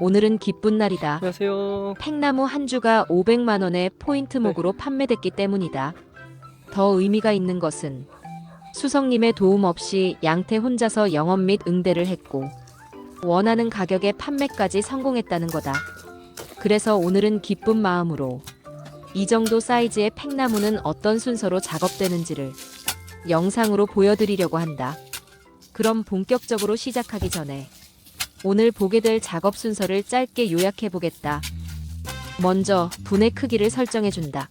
오늘은 기쁜 날이다. 안녕하세요. 팽나무 한 주가 500만 원의 포인트 목으로 판매됐기 때문이다. 더 의미가 있는 것은 수성님의 도움 없이 양태 혼자서 영업 및 응대를 했고 원하는 가격에 판매까지 성공했다는 거다. 그래서 오늘은 기쁜 마음으로 이 정도 사이즈의 팽나무는 어떤 순서로 작업되는지를 영상으로 보여드리려고 한다. 그럼 본격적으로 시작하기 전에 오늘 보게 될 작업 순서를 짧게 요약해 보겠다. 먼저 분의 크기를 설정해 준다.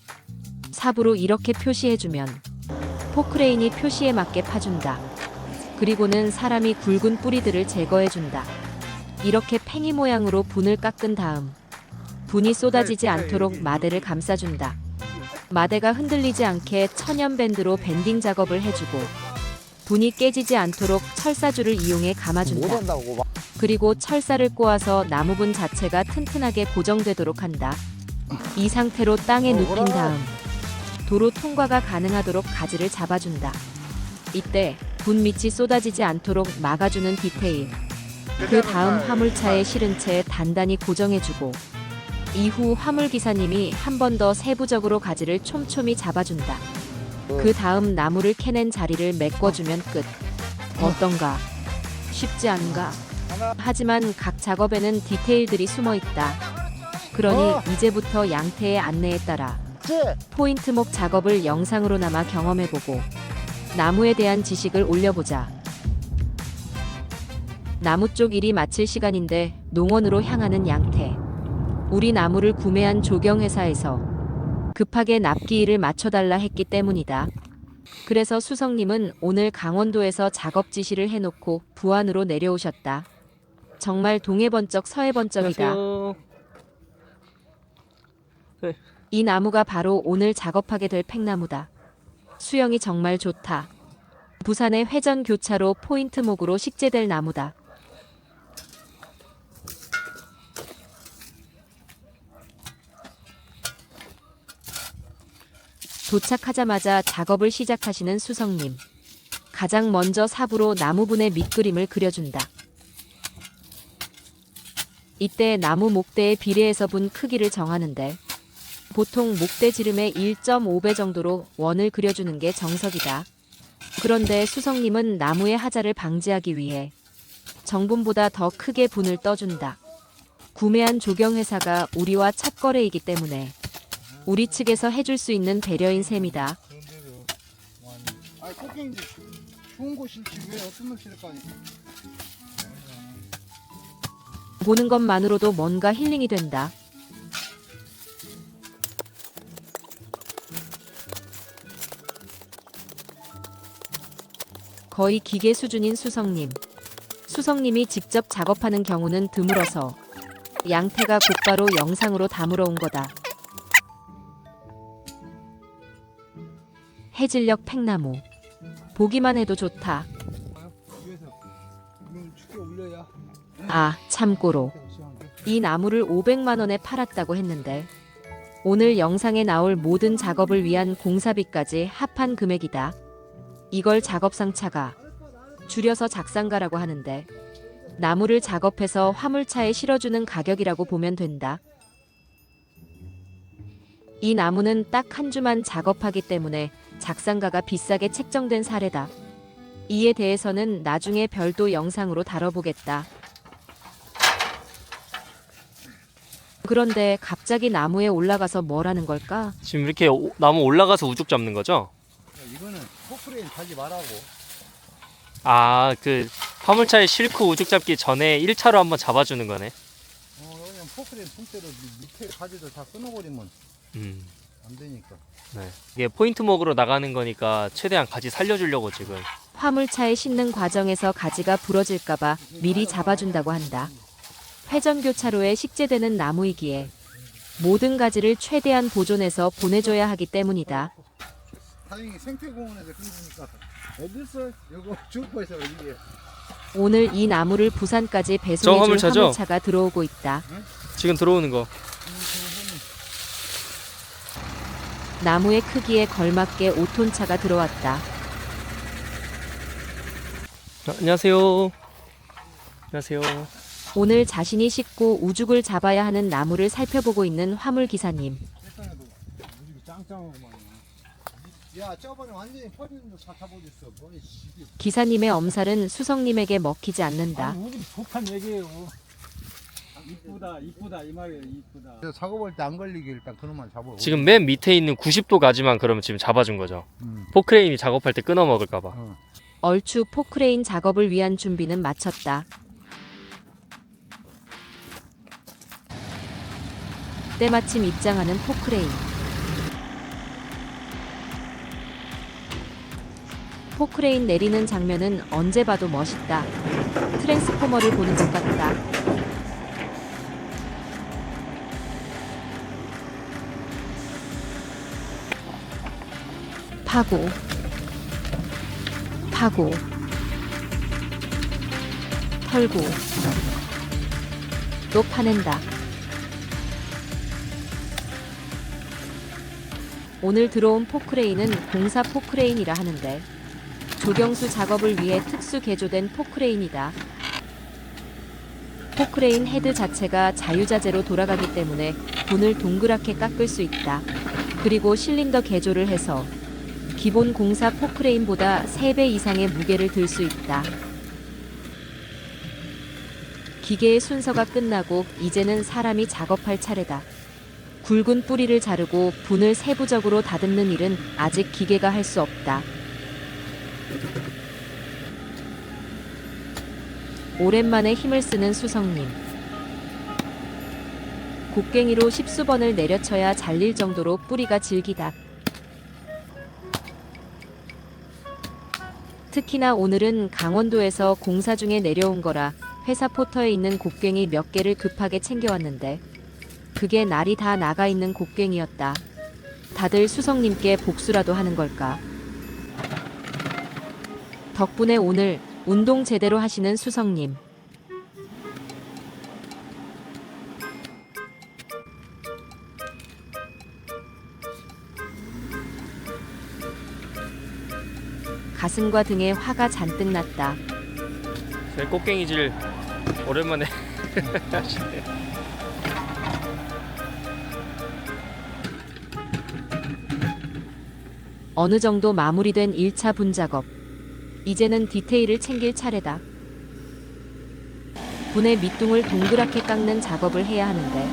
삽으로 이렇게 표시해 주면 포크레인이 표시에 맞게 파준다. 그리고는 사람이 굵은 뿌리들을 제거해 준다. 이렇게 팽이 모양으로 분을 깎은 다음 분이 쏟아지지 않도록 마대를 감싸준다. 마대가 흔들리지 않게 천연 밴드로 밴딩 작업을 해주고 분이 깨지지 않도록 철사줄을 이용해 감아준다. 못한다고 막. 그리고 철사를 꼬아서 나무분 자체가 튼튼하게 고정되도록 한다. 이 상태로 땅에 눕힌 다음 도로 통과가 가능하도록 가지를 잡아준다. 이때 분 밑이 쏟아지지 않도록 막아주는 디테일. 그 다음 화물차에 실은 채 단단히 고정해주고 이후 화물 기사님이 한 번 더 세부적으로 가지를 촘촘히 잡아준다. 그 다음 나무를 캐낸 자리를 메꿔주면 끝. 어떤가? 쉽지 않은가? 하지만 각 작업에는 디테일들이 숨어 있다. 그러니 어. 이제부터 양태의 안내에 따라 쟤 포인트 목 작업을 영상으로나마 경험해보고 나무에 대한 지식을 올려보자. 나무 쪽 일이 마칠 시간인데 농원으로 향하는 양태. 우리 나무를 구매한 조경회사에서 급하게 납기 일을 맞춰달라 했기 때문이다. 그래서 수성님은 오늘 강원도에서 작업 지시를 해놓고 부안으로 내려오셨다. 정말 동해번쩍 서해번쩍이다. 안녕하세요. 이 나무가 바로 오늘 작업하게 될 팽나무다. 수영이 정말 좋다. 부산의 회전 교차로 포인트 목으로 식재될 나무다. 도착하자마자 작업을 시작하시는 수성님. 가장 먼저 삽으로 나무분의 밑그림을 그려준다. 이때 나무 목대의 비례해서 분 크기를 정하는데 보통 목대 지름의 1.5배 정도로 원을 그려주는 게 정석이다. 그런데 수성님은 나무의 하자를 방지하기 위해 정분보다 더 크게 분을 떠준다. 구매한 조경회사가 우리와 첫거래이기 때문에 우리 측에서 해줄 수 있는 배려인 셈이다. 아니 좋은 왜 어떤 놈. 보는 것만으로도 뭔가 힐링이 된다. 거의 기계 수준인 수성님. 수성님이 직접 작업하는 경우는 드물어서 양태가 곧바로 영상으로 담으러 온 거다. 해질녘 팽나무. 보기만 해도 좋다. 아, 참고로. 이 나무를 500만 원에 팔았다고 했는데 오늘 영상에 나올 모든 작업을 위한 공사비까지 합한 금액이다. 이걸 작업상차가 줄여서 작상가라고 하는데 나무를 작업해서 화물차에 실어주는 가격이라고 보면 된다. 이 나무는 딱 한 주만 작업하기 때문에 작상가가 비싸게 책정된 사례다. 이에 대해서는 나중에 별도 영상으로 다뤄보겠다. 그런데 갑자기 나무에 올라가서 뭘 하는 걸까? 지금 이렇게 오- 나무 올라가서 우죽 잡는 거죠? 이거는 포크레인 달지 말라고. 아, 그 화물차에 싣고 우죽 잡기 전에 1차로 한번 잡아주는 거네. 어 그냥 포크레인 통째로 밑- 밑에 가지들 다 끊어버리면 음. 안 되니까. 네. 이게 포인트 목으로 나가는 거니까 최대한 가지 살려주려고 지금. 화물차에 싣는 과정에서 가지가 부러질까봐 미리 잡아준다고 한다. 회전교차로에 식재되는 나무이기에 모든 가지를 최대한 보존해서 보내줘야 하기 때문이다. 다행히 생태공원에서 끊으니까 어딨어? 이거 주포에서 이게 오늘 이 나무를 부산까지 저 배송해줄 화물차죠? 화물차가 들어오고 있다. 지금 들어오는 거. 나무의 크기에 걸맞게 5톤 차가 들어왔다. 아, 안녕하세요. 안녕하세요. 오늘 자신이 싣고 우죽을 잡아야 하는 나무를 살펴보고 있는 화물 기사님. 야 저번에 완전히 퍼지는 사타버렸어. 기사님의 엄살은 수성님에게 먹히지 않는다. 아니 우리 얘기예요. 이쁘다 이쁘다 이 말이에요 이쁘다. 저 작업할 때 안 걸리게 일단 그놈만 잡아. 지금 맨 밑에 있는 90도 가지만 그러면 지금 잡아준 거죠. 음. 포크레인이 작업할 때 끊어 먹을까봐. 어. 얼추 포크레인 작업을 위한 준비는 마쳤다. 때마침 입장하는 포크레인. 포크레인 내리는 장면은 언제 봐도 멋있다. 트랜스포머를 보는 것 같다. 파고, 파고, 털고, 또 파낸다. 오늘 들어온 포크레인은 공사 포크레인이라 하는데 조경수 작업을 위해 특수 개조된 포크레인이다. 포크레인 헤드 자체가 자유자재로 돌아가기 때문에 분을 동그랗게 깎을 수 있다. 그리고 실린더 개조를 해서 기본 공사 포크레인보다 3배 이상의 무게를 들 수 있다. 기계의 순서가 끝나고 이제는 사람이 작업할 차례다. 굵은 뿌리를 자르고 분을 세부적으로 다듬는 일은 아직 기계가 할 수 없다. 오랜만에 힘을 쓰는 수성님. 곡괭이로 십수번을 내려쳐야 잘릴 정도로 뿌리가 질기다. 특히나 오늘은 강원도에서 공사 중에 내려온 거라 회사 포터에 있는 곡괭이 몇 개를 급하게 챙겨왔는데 그게 날이 다 나가 있는 곡괭이였다. 다들 수성님께 복수라도 하는 걸까? 덕분에 오늘 운동 제대로 하시는 수성님. 가슴과 등에 화가 잔뜩 났다. 제 꽃갱이질 오랜만에 하시네. 어느 정도 마무리된 1차 분 작업. 이제는 디테일을 챙길 차례다. 분의 밑둥을 동그랗게 깎는 작업을 해야 하는데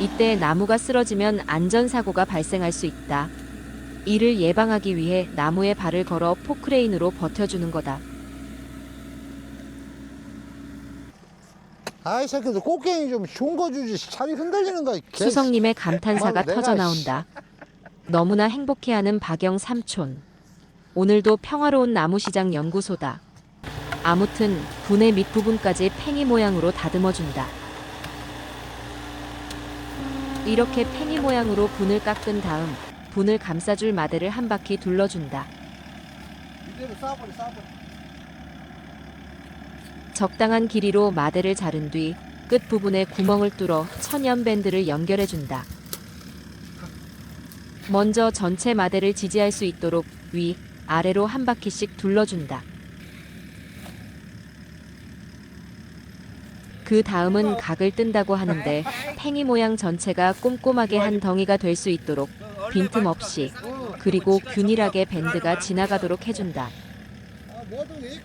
이때 나무가 쓰러지면 안전사고가 발생할 수 있다. 이를 예방하기 위해 나무에 발을 걸어 포크레인으로 버텨주는 거다. 아이 새끼들 꽃게임 좀 좋은 거 주지. 차리 흔들리는 거. 개- 수성님의 감탄사가 터져 나온다. 너무나 행복해하는 박영 삼촌. 오늘도 평화로운 나무시장 연구소다. 아무튼 분의 밑부분까지 팽이 모양으로 다듬어 준다. 이렇게 팽이 모양으로 분을 깎은 다음 분을 감싸줄 마대를 한 바퀴 둘러준다. 이대로. 적당한 길이로 마대를 자른 뒤 끝부분에 구멍을 뚫어 천연 밴드를 연결해준다. 먼저 전체 마대를 지지할 수 있도록 위, 아래로 한 바퀴씩 둘러준다. 그 다음은 각을 뜬다고 하는데 팽이 모양 전체가 꼼꼼하게 한 덩이가 될 수 있도록 빈틈없이 그리고 균일하게 밴드가 지나가도록 해준다.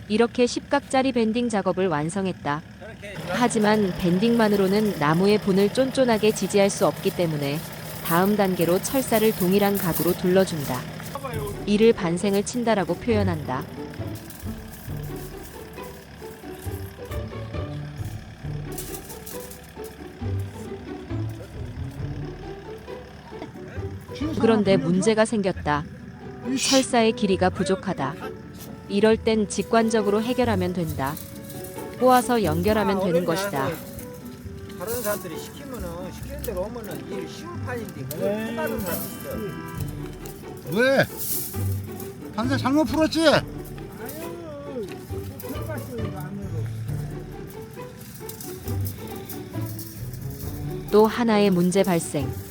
이렇게 10각짜리 밴딩 작업을 완성했다. 하지만 밴딩만으로는 나무의 분을 쫀쫀하게 지지할 수 없기 때문에 다음 단계로 철사를 동일한 각으로 둘러준다. 이를 반생을 친다라고 표현한다. 그런데 문제가 생겼다. 철사의 길이가 부족하다. 이럴 땐 직관적으로 해결하면 된다. 꼬아서 연결하면 되는 것이다. 다른 사람들이 시키면은 시키는 대로 오면은 일 쉬운 판인데. 그걸 못하는 사람 있어. 왜? 판사 잘못 풀었지? 또 하나의 문제 발생.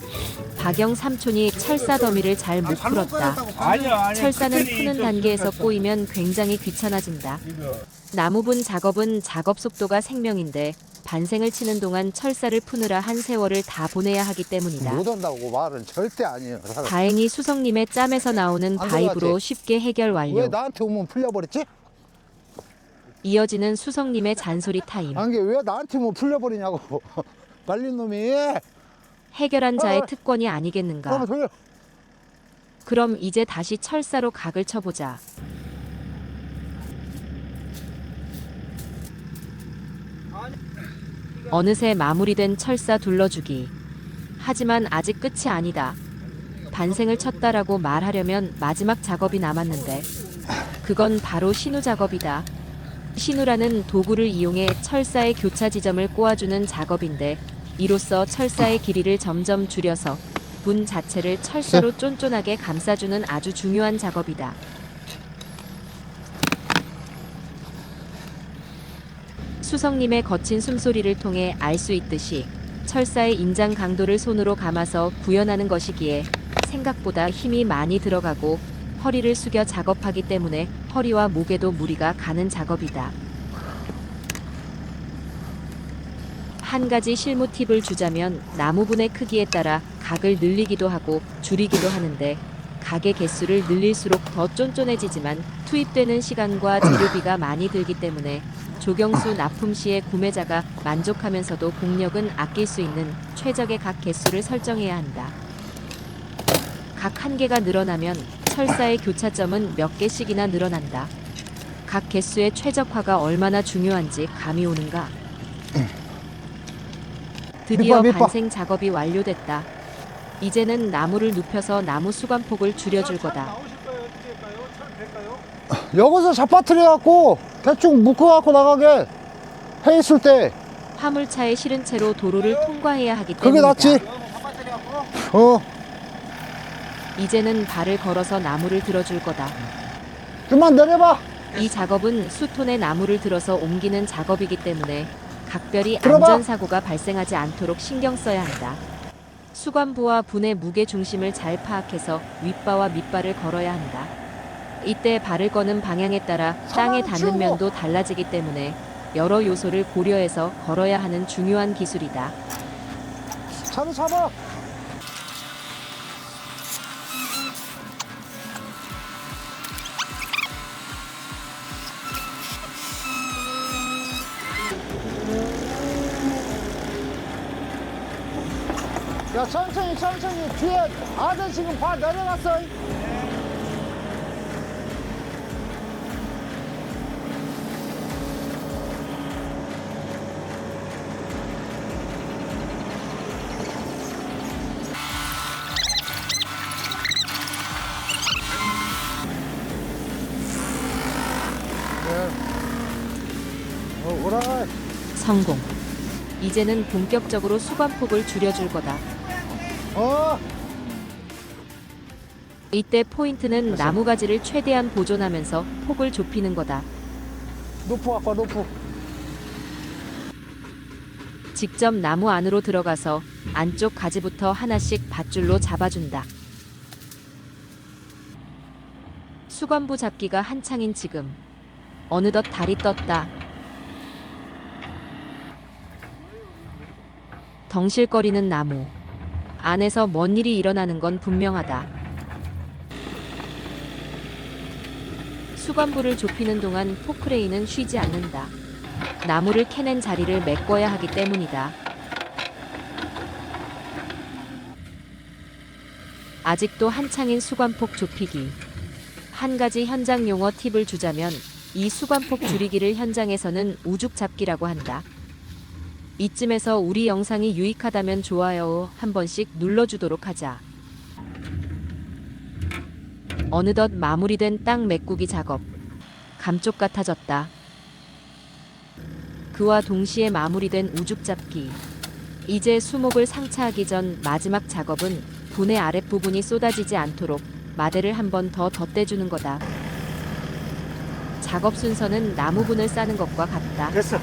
박영 삼촌이 철사 더미를 잘 못 풀었다. 아니야 아니야. 철사는 푸는 좀 단계에서 좀 꼬이면 굉장히 귀찮아진다. 이거. 나무분 작업은 작업 속도가 생명인데 반생을 치는 동안 철사를 푸느라 한 세월을 다 보내야 하기 때문이다. 못한다고 말은 절대 아니에요. 사람. 다행히 수성님의 짬에서 나오는 안 들어갔지? 쉽게 해결 왜 완료. 나한테 오면 풀려버렸지? 이어지는 수성님의 잔소리 타임. 안게 왜 나한테 오면 풀려버리냐고. 말린 놈이. 해결한 자의 어. 특권이 아니겠는가. 그럼 이제 다시 철사로 각을 쳐보자. 어느새 마무리된 철사 둘러주기. 하지만 아직 끝이 아니다. 반생을 쳤다라고 말하려면 마지막 작업이 남았는데 그건 바로 신우 작업이다. 신우라는 도구를 이용해 철사의 교차 지점을 꼬아주는 작업인데 이로써 철사의 길이를 점점 줄여서 분 자체를 철사로 쫀쫀하게 감싸주는 아주 중요한 작업이다. 수성님의 거친 숨소리를 통해 알 수 있듯이 철사의 인장 강도를 손으로 감아서 구현하는 것이기에 생각보다 힘이 많이 들어가고 허리를 숙여 작업하기 때문에 허리와 목에도 무리가 가는 작업이다. 한 가지 실무 팁을 주자면 나무분의 크기에 따라 각을 늘리기도 하고 줄이기도 하는데 각의 개수를 늘릴수록 더 쫀쫀해지지만 투입되는 시간과 재료비가 많이 들기 때문에 조경수 납품 시에 구매자가 만족하면서도 공력은 아낄 수 있는 최적의 각 개수를 설정해야 한다. 각 한 개가 늘어나면 철사의 교차점은 몇 개씩이나 늘어난다. 각 개수의 최적화가 얼마나 중요한지 감이 오는가? 드디어 밑밥, 밑밥. 반생 작업이 완료됐다. 이제는 나무를 눕혀서 나무 수관폭을 줄여줄 거다. 될까요? 여기서 잡아뜨려갖고 대충 묶어갖고 나가게 해 있을 때 화물차에 실은 채로 도로를 통과해야 하기 그게 때문이다. 낫지. 바빠뜨려갖고 어 이제는 발을 걸어서 나무를 들어줄 거다. 좀만 내려봐. 이 작업은 수톤에 나무를 들어서 옮기는 작업이기 때문에 각별히 들어봐. 안전사고가 발생하지 않도록 신경 써야 한다. 수관부와 분의 무게 중심을 잘 파악해서 윗바와 밑바를 걸어야 한다. 이때 발을 거는 방향에 따라 땅에 닿는. 면도 달라지기 때문에 여러 요소를 고려해서 걸어야 하는 중요한 기술이다. 차를 잡아. 야 천천히 천천히 뒤에 아들 지금 발 내려갔어. 어, 오라. 성공. 이제는 본격적으로 수관폭을 줄여줄 거다. 이때 포인트는 나무가지를 최대한 보존하면서 폭을 좁히는 거다. 높고 아까 높고. 직접 나무 안으로 들어가서 안쪽 가지부터 하나씩 밧줄로 잡아준다. 수관부 잡기가 한창인 지금 어느덧 달이 떴다. 덩실거리는 나무. 안에서 뭔 일이 일어나는 건 분명하다. 수관부를 좁히는 동안 포크레인은 쉬지 않는다. 나무를 캐낸 자리를 메꿔야 하기 때문이다. 아직도 한창인 수관폭 좁히기. 한 가지 현장 용어 팁을 주자면 이 수관폭 줄이기를 현장에서는 우죽 잡기라고 한다. 이쯤에서 우리 영상이 유익하다면 좋아요 한 번씩 눌러주도록 하자. 어느덧 마무리된 땅 메꾸기 작업. 감쪽 같아졌다. 그와 동시에 마무리된 우죽 잡기. 이제 수목을 상차하기 전 마지막 작업은 분의 아랫부분이 쏟아지지 않도록 마대를 한 번 더 덧대주는 거다. 작업 순서는 나무분을 싸는 것과 같다. 됐어.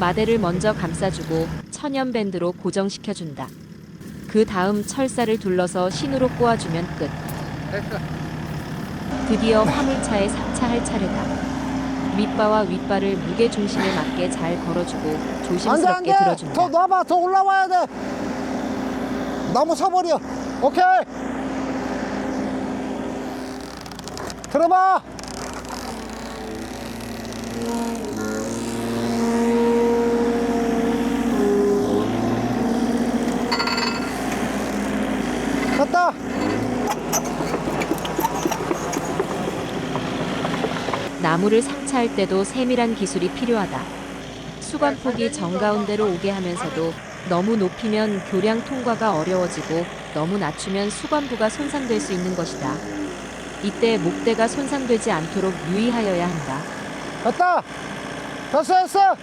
마대를 먼저 감싸주고 천연 밴드로 고정시켜준다. 그 다음 철사를 둘러서 신으로 꼬아주면 끝. 됐어. 드디어 화물차에 상차할 차례다. 밑바와 윗바를 무게 중심에 맞게 잘 걸어주고 안돼 조심스럽게 안돼 더 들어줍니다. 놔봐 더 올라와야 돼! 나무 서버려. 오케이! 들어봐 갔다 나무를 상차할 때도 세밀한 기술이 필요하다. 수관폭이 정가운데로 오게 하면서도 너무 높이면 교량 통과가 어려워지고 너무 낮추면 수관부가 손상될 수 있는 것이다. 이때 목대가 손상되지 않도록 유의하여야 한다. 갔다 됐어 됐어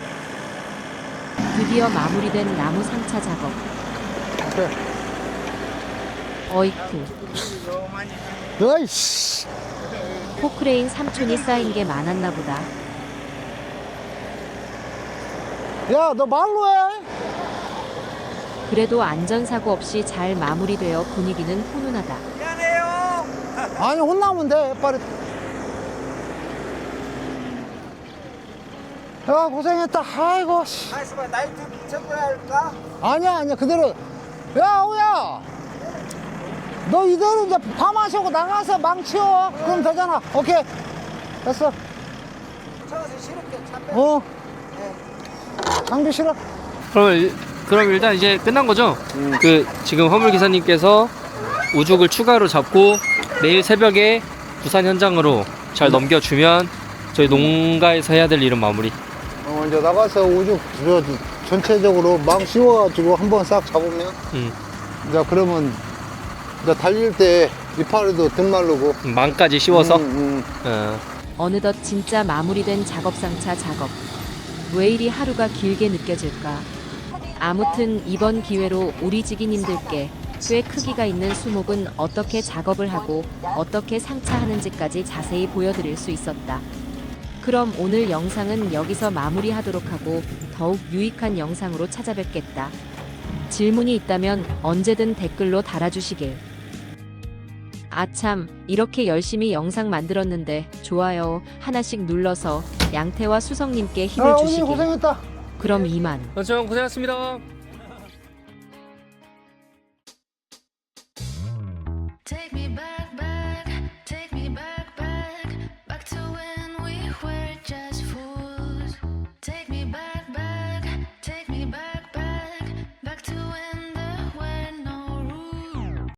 드디어 마무리된 나무 상차 작업. 어이쿠, 어이씨 포크레인 삼촌이 쌓인 게 많았나 보다. 야 너 말로 해 그래도 안전사고 없이 잘 마무리되어 분위기는 훈훈하다. 아니 혼나면 돼 빨리 야 고생했다 아이고 씨. 가있어봐 나이트 체크해야 할까? 아니야 아니야 그대로 야 오야 너 이대로 이제 밥 마시고 나가서 망치워 그럼 되잖아 오케이 됐어 쳐서 실을게 차 빼. 어 장비 싫어 그럼 일- 그럼 일단 이제 끝난 거죠? 그 지금 화물 기사님께서 우죽을 추가로 잡고 내일 새벽에 부산 현장으로 잘 넘겨주면 저희 농가에서 해야 될 일은 마무리. 어 이제 나가서 우주 저, 전체적으로 망 씌워가지고 한번 싹 잡으면 음. 이제 그러면 이제 달릴 때 이파리도 등 마르고 망까지 씌워서. 음, 음. 어. 어느덧 진짜 마무리된 작업상차 작업. 왜 이리 하루가 길게 느껴질까? 아무튼 이번 기회로 우리 지기님들께 꽤 크기가 있는 수목은 어떻게 작업을 하고 어떻게 상차하는지까지 자세히 보여드릴 수 있었다. 그럼 오늘 영상은 여기서 마무리하도록 하고 더욱 유익한 영상으로 찾아뵙겠다. 질문이 있다면 언제든 댓글로 달아주시길. 아참, 이렇게 열심히 영상 만들었는데 좋아요 하나씩 눌러서 양태와 수성님께 힘을 야 오늘 주시길. 고생했다 그럼 이만. 원청 고생하셨습니다.